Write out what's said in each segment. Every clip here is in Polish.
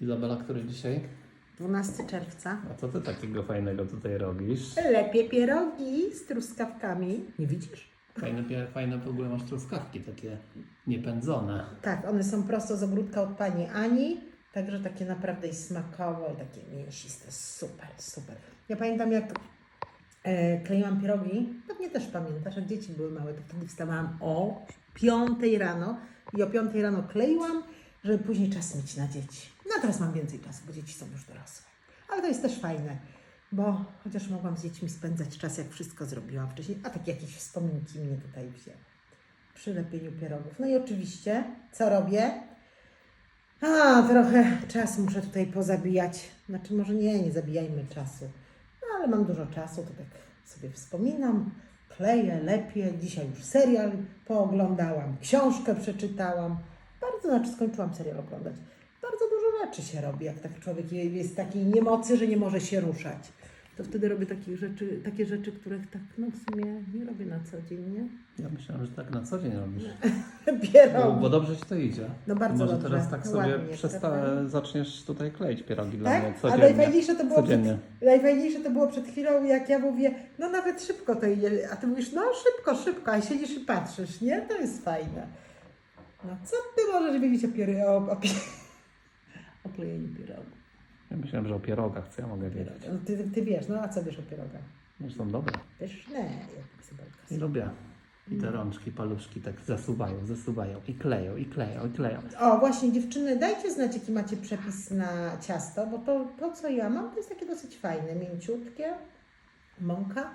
Izabela, który dzisiaj? 12 czerwca. A co ty takiego fajnego tutaj robisz? Lepiej pierogi z truskawkami. Nie widzisz? Fajne, fajne w ogóle masz truskawki, takie niepędzone. Tak, one są prosto z ogródka od pani Ani. Także takie naprawdę i smakowe, i takie mięsiste. Super, super. Ja pamiętam jak e, kleiłam pierogi. Pewnie też pamiętasz, jak dzieci były małe, to wtedy wstawałam o 5 rano i o 5 rano kleiłam, żeby później czas mieć na dzieci. Teraz mam więcej czasu, bo dzieci są już dorosłe. Ale to jest też fajne, bo chociaż mogłam z dziećmi spędzać czas, jak wszystko zrobiłam wcześniej, a takie jakieś wspominki mnie tutaj wzięły przy lepieniu pierogów. No i oczywiście, co robię? A, trochę czas muszę tutaj pozabijać. Znaczy, może nie, nie zabijajmy czasu. No, ale mam dużo czasu, to tak sobie wspominam, kleję, lepiej. Dzisiaj już serial pooglądałam, książkę przeczytałam. Bardzo, znaczy skończyłam serial oglądać. Bardzo dużo rzeczy się robi, jak tak człowiek je- jest w takiej niemocy, że nie może się ruszać. To wtedy robię takich rzeczy, takie rzeczy, których tak no w sumie nie robię na co dzień, nie? Ja myślałem, że tak na co dzień robisz. Bo, Pierogi. bo dobrze ci to idzie. No bardzo Może dobrze, teraz tak sobie ładnie, przesta- zaczniesz tutaj kleić pierogi dla Tak? mnie A codziennie. najfajniejsze to było przed, Codziennie. najfajniejsze to było przed chwilą, jak ja mówię, no nawet szybko to idzie, a ty mówisz, no szybko, szybko, a siedzisz i patrzysz, nie? To jest fajne. No co ty możesz wiedzieć o, piery, o, o, o klejeniu pierogów? Ja myślałem, że o pierogach, co ja mogę wiedzieć. No, ty, ty wiesz, no a co wiesz o pierogach? No są dobre. Pyszne, jak Izabelka I lubię. I te rączki, paluszki tak zasuwają, zasuwają i kleją, i kleją, i kleją. O, właśnie dziewczyny, dajcie znać, jaki macie przepis na ciasto, bo to, to co ja mam, to jest takie dosyć fajne, mięciutkie, mąka,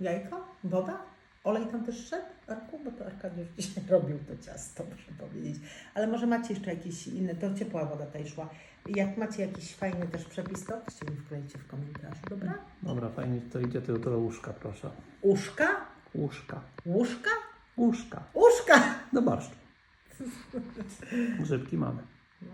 jajka, woda, olej tam też szedł, Arku, Arkadiusz dzisiaj robił to ciasto, muszę powiedzieć. Ale może macie jeszcze jakieś inne, to ciepła woda tutaj szła. Jak macie jakiś fajny też przepis, to oczywiście mi wklejcie w komentarzu, dobra? Dobra, fajnie to idzie, tylko to łóżka, proszę. Uszka, Łóżka. łóżka, Łóżka. uszka. Do barszczu. Grzybki mamy. No.